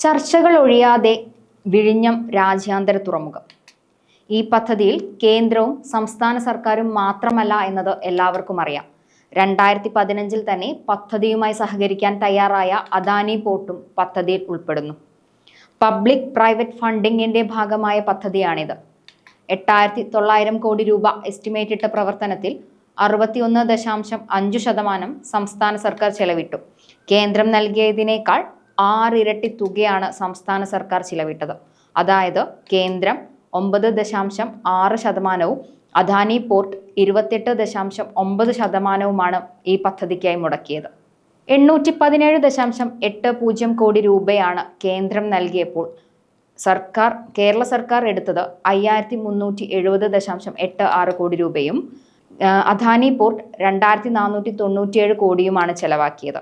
ചർച്ചകൾ ഒഴിയാതെ വിഴിഞ്ഞം രാജ്യാന്തര തുറമുഖം. ഈ പദ്ധതിയിൽ കേന്ദ്രവും സംസ്ഥാന സർക്കാരും മാത്രമല്ല എന്നത് എല്ലാവർക്കും അറിയാം. രണ്ടായിരത്തി പതിനഞ്ചിൽ തന്നെ പദ്ധതിയുമായി സഹകരിക്കാൻ തയ്യാറായ അദാനി പോർട്ടും പദ്ധതിയിൽ ഉൾപ്പെടുന്നു. പബ്ലിക് പ്രൈവറ്റ് ഫണ്ടിങ്ങിന്റെ ഭാഗമായ പദ്ധതിയാണിത്. എട്ടായിരത്തി തൊള്ളായിരം കോടി രൂപ എസ്റ്റിമേറ്റ് ഇട്ട പ്രവർത്തനത്തിൽ അറുപത്തിയൊന്ന് ദശാംശം അഞ്ചു ശതമാനം സംസ്ഥാന സർക്കാർ ചെലവിട്ടു. കേന്ദ്രം നൽകിയതിനേക്കാൾ ആറിരട്ടി തുകയാണ് സംസ്ഥാന സർക്കാർ ചിലവിട്ടത്. അതായത് കേന്ദ്രം ഒമ്പത് ദശാംശം ആറ് ശതമാനവും അദാനി പോർട്ട് ഇരുപത്തെട്ട് ദശാംശം ഒമ്പത് ശതമാനവുമാണ് ഈ പദ്ധതിക്കായി മുടക്കിയത്. എണ്ണൂറ്റി പതിനേഴ് ദശാംശം എട്ട് പൂജ്യം കോടി രൂപയാണ് കേന്ദ്രം നൽകിയപ്പോൾ സർക്കാർ കേരള സർക്കാർ എടുത്തത് അയ്യായിരത്തി മുന്നൂറ്റി എഴുപത് ദശാംശം എട്ട് ആറ് കോടി രൂപയും അദാനി പോർട്ട് രണ്ടായിരത്തി നാനൂറ്റി തൊണ്ണൂറ്റിയേഴ് കോടിയുമാണ് ചെലവാക്കിയത്.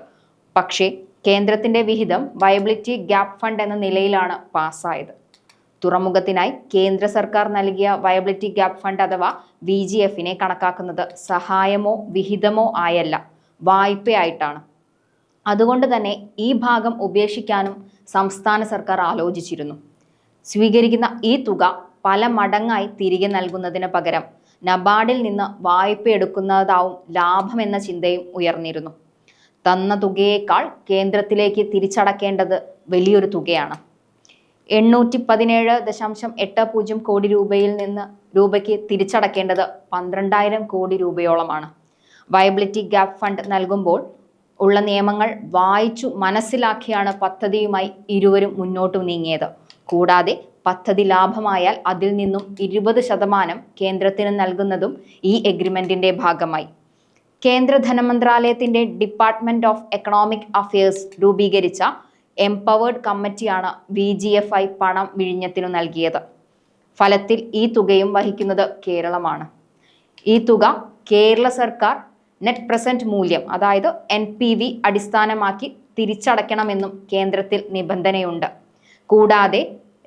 പക്ഷേ കേന്ദ്രത്തിന്റെ വിഹിതം വയബിലിറ്റി ഗ്യാപ് ഫണ്ട് എന്ന നിലയിലാണ് പാസ്സായത്. തുറമുഖത്തിനായി കേന്ദ്ര സർക്കാർ നൽകിയ വയബിലിറ്റി ഗ്യാപ് ഫണ്ട് അഥവാ വി ജി എഫിനെ കണക്കാക്കുന്നത് സഹായമോ വിഹിതമോ ആയല്ല വായ്പയായിട്ടാണ്. അതുകൊണ്ട് തന്നെ ഈ ഭാഗം ഉപേക്ഷിക്കാനും സംസ്ഥാന സർക്കാർ ആലോചിച്ചിരുന്നു. സ്വീകരിക്കുന്ന ഈ തുക പല മടങ്ങായി തിരികെ നൽകുന്നതിന് പകരം നബാർഡിൽ നിന്ന് വായ്പ എടുക്കുന്നതാവും ലാഭമെന്ന ചിന്തയും ഉയർന്നിരുന്നു. തന്ന തുകയേക്കാൾ കേന്ദ്രത്തിലേക്ക് തിരിച്ചടക്കേണ്ടത് വലിയൊരു തുകയാണ്. എണ്ണൂറ്റി പതിനേഴ് ദശാംശം എട്ട് പൂജ്യം കോടി രൂപയിൽ നിന്ന് രൂപയ്ക്ക് തിരിച്ചടക്കേണ്ടത് പന്ത്രണ്ടായിരം കോടി രൂപയോളമാണ്. വയബിലിറ്റി ഗ്യാപ് ഫണ്ട് നൽകുമ്പോൾ ഉള്ള നിയമങ്ങൾ വായിച്ചു മനസ്സിലാക്കിയാണ് പദ്ധതിയുമായി ഇരുവരും മുന്നോട്ട് നീങ്ങിയത്. കൂടാതെ പദ്ധതി ലാഭമായാൽ അതിൽ നിന്നും ഇരുപത് ശതമാനം കേന്ദ്രത്തിന് നൽകുന്നതും ഈ എഗ്രിമെന്റിന്റെ ഭാഗമായി. കേന്ദ്ര ധനമന്ത്രാലയത്തിന്റെ ഡിപ്പാർട്ട്മെന്റ് ഓഫ് എക്കണോമിക് അഫയേഴ്സ് രൂപീകരിച്ച എംപവേർഡ് കമ്മിറ്റിയാണ് വി ജി എഫ് ഐ പണം വിഴിഞ്ഞത്തിനു നൽകിയത്. ഫലത്തിൽ ഈ തുകയും വഹിക്കുന്നത് കേരളമാണ്. ഈ തുക കേരള സർക്കാർ നെറ്റ് പ്രസന്റ് മൂല്യം അതായത് എൻ പി വി അടിസ്ഥാനമാക്കി തിരിച്ചടയ്ക്കണമെന്നും കേന്ദ്രത്തിൽ നിബന്ധനയുണ്ട്. കൂടാതെ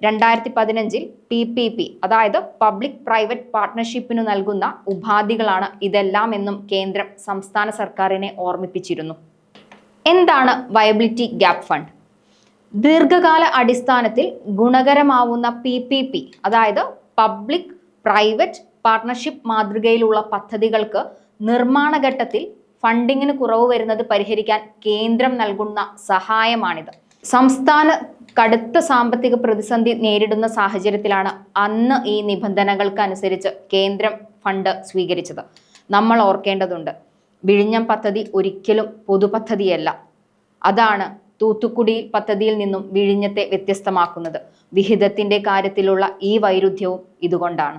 രണ്ടായിരത്തി പതിനഞ്ചിൽ പി പി പി അതായത് പബ്ലിക് പ്രൈവറ്റ് പാർട്ട്ണർഷിപ്പിനു നൽകുന്ന ഉപാധികളാണ് ഇതെല്ലാം എന്നും കേന്ദ്രം സംസ്ഥാന സർക്കാരിനെ ഓർമ്മിപ്പിച്ചിരുന്നു. എന്താണ് വയബിലിറ്റി ഗ്യാപ് ഫണ്ട്? ദീർഘകാല അടിസ്ഥാനത്തിൽ ഗുണകരമാവുന്ന പി പി പി അതായത് പബ്ലിക് പ്രൈവറ്റ് പാർട്ട്ണർഷിപ്പ് മാതൃകയിലുള്ള പദ്ധതികൾക്ക് നിർമ്മാണ ഘട്ടത്തിൽ ഫണ്ടിങ്ങിന് കുറവ് വരുന്നത് പരിഹരിക്കാൻ കേന്ദ്രം നൽകുന്ന സഹായമാണിത്. സംസ്ഥാന കടുത്ത സാമ്പത്തിക പ്രതിസന്ധി നേരിടുന്ന സാഹചര്യത്തിലാണ് അന്ന് ഈ നിബന്ധനകൾക്ക് അനുസരിച്ച് കേന്ദ്രം ഫണ്ട് സ്വീകരിച്ചത്. നമ്മൾ ഓർക്കേണ്ടതുണ്ട് വിഴിഞ്ഞം പദ്ധതി ഒരിക്കലും പൊതുപദ്ധതിയല്ല. അതാണ് തൂത്തുക്കുടി പദ്ധതിയിൽ നിന്നും വിഴിഞ്ഞത്തെ വ്യത്യസ്തമാക്കുന്നത്. വിഹിതത്തിന്റെ കാര്യത്തിലുള്ള ഈ വൈരുദ്ധ്യവും ഇതുകൊണ്ടാണ്.